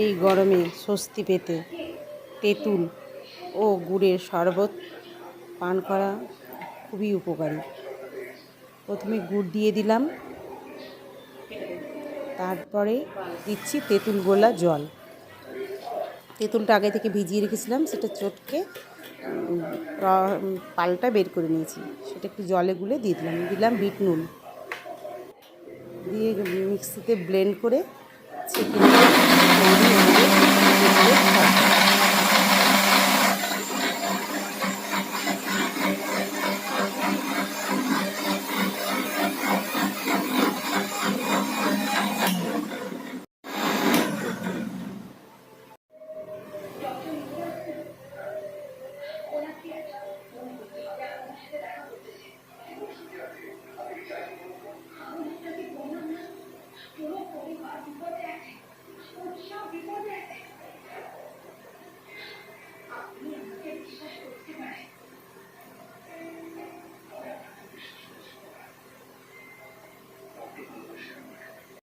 এই গরমে স্বস্তি পেতে তেঁতুল ও গুড়ের শরবত পান করা খুবই উপকারী। প্রথমে গুড় দিয়ে দিলাম। তারপরে দিচ্ছি তেঁতুল গোলা জল। তেঁতুলটা আগে থেকে ভিজিয়ে রেখেছিলাম, সেটা চটকে পালটা বের করে নিয়েছি। সেটা একটু জলে গুলে দিয়ে দিলাম। দিলাম বিট নুন। দিয়ে মিক্সিতে ব্লেন্ড করে ছেঁকে 嗯。